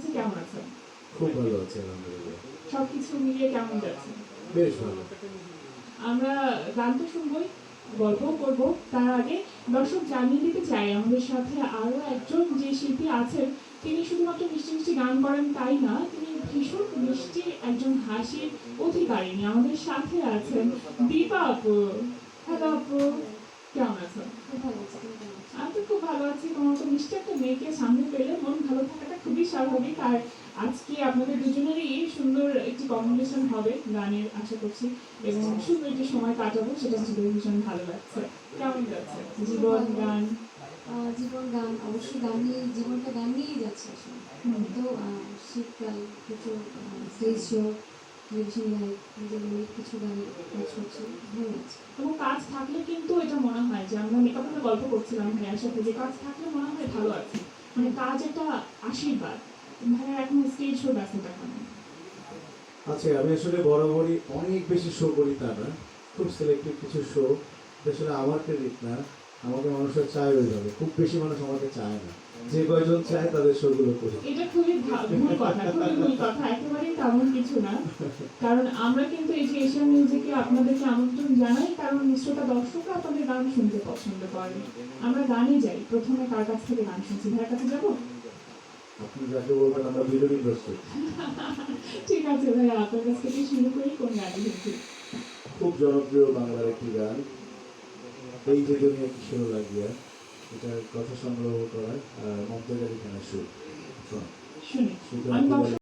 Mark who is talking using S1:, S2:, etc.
S1: হচ্ছে কেমন আছেন
S2: খুব ভালো আছে আলহামদুলিল্লাহ।
S1: সবকিছু মিলিয়ে কেমন যাচ্ছে?
S2: বেশ ভালো।
S1: আমরা গান তো শুনবই গল্প করব। তার আগে দর্শক জানিয়ে দিতে চাই আমাদের সাথে আরও একজন যে শিল্পী আছেন তিনি শুধুমাত্র মিষ্টি মিষ্টি গান করেন তাই না তিনি ভীষণ মিষ্টি একজন হাসির অধিকারিণী। আমাদের সাথে আছেন দীপা আপু হ্যালো আপু কেমন আছেন আমি তো খুব ভালো আছি তোমার মতো মিষ্টি একটা মেয়েকে সামনে পেলে মন ভালো থাকাটা খুবই স্বাভাবিক। আর আজকে আপনাদের দুজনেরই সুন্দর একটি কম্বিনেশন হবে গানের আশা করছি। এবং সুন্দর একটি সময় কাটাবো সেটা ছিল ভীষণ ভালো লাগছে। কেমন যাচ্ছে? জীবন গান?
S3: জীবন গান অবশ্যই গান নিয়ে জীবনটা গান নিয়েই যাচ্ছে আসলে। তো শীতকাল প্রচুর স্টেজ শো টেলিভিশন লাইভ কিছু গান কাজ করছে ভালো লাগছে।
S1: এবং কাজ থাকলে কিন্তু গল্প করছিলাম ভাইয়ার সাথে যে কাজ থাকলে মনে হয় ভালো আছে। মানে কাজ একটা আশীর্বাদ, ভাইয়া এখন স্টেজ শো
S2: আচ্ছা আমি আসলে বরাবরই অনেক বেশি শো করি তা না খুব সিলেক্টিভ কিছু শো আসলে আমার ক্রেডিট না। আমাকে মানুষের চায় ওইভাবে খুব বেশি মানুষ আমাকে চায় না। যে কয়জন চায় তাদের শোগুলো করি
S1: এটা খুবই ভুল কথা খুবই ভুল কথা। একেবারেই তেমন কিছু না। কারণ আমরা কিন্তু এই যে এশিয়ান মিউজিকে আপনাদেরকে আমন্ত্রণ জানাই কারণ শ্রোতা দর্শকরা আপনাদের গান শুনতে পছন্দ করে আমরা গানে যাই। প্রথমে কার কাছ থেকে গান শুনছি? ভাইয়ের কাছে যাব?
S2: আপনি যাকে বলবেন আমরা বিরোধী প্রস্তুত
S1: ঠিক আছে ভাইয়া আপনার কাছ থেকে শুরু করি কোন গানে শুনছি?
S2: খুব জনপ্রিয় বাংলার একটি গান এই যে দুনিয়া কিশোর লাগিয়া এটা কথা সংগ্রহ করা মমতাজ আলী খানের সুর শোন।